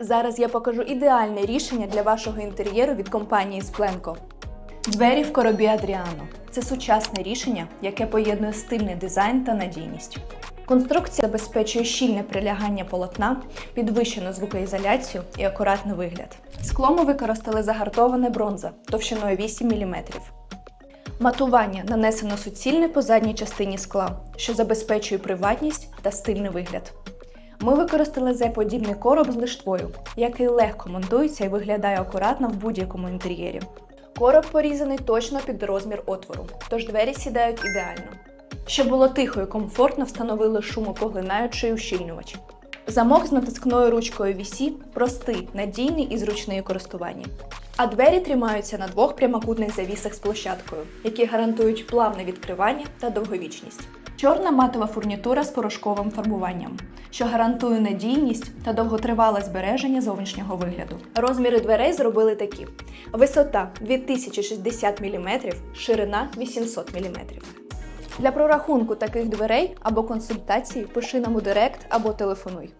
Зараз я покажу ідеальне рішення для вашого інтер'єру від компанії Splenko. Двері в коробі Адріано це сучасне рішення, яке поєднує стильний дизайн та надійність. Конструкція забезпечує щільне прилягання полотна, підвищену звукоізоляцію і акуратний вигляд. Скло ми використали загартоване бронза товщиною 8 мм. Матування нанесено суцільне по задній частині скла, що забезпечує приватність та стильний вигляд. Ми використали Z-подібний короб з лиштвою, який легко монтується і виглядає акуратно в будь-якому інтер'єрі. Короб порізаний точно під розмір отвору, тож двері сідають ідеально. Щоб було тихо і комфортно, встановили шумопоглинаючий ущільнювач. Замок з натискною ручкою VC простий, надійний і зручний у користуванні. А двері тримаються на двох прямокутних завісах з площадкою, які гарантують плавне відкривання та довговічність. Чорна матова фурнітура з порошковим фарбуванням, що гарантує надійність та довготривале збереження зовнішнього вигляду. Розміри дверей зробили такі: висота 2060 мм, ширина 800 мм. Для прорахунку таких дверей або консультацій пиши нам у директ або телефонуй.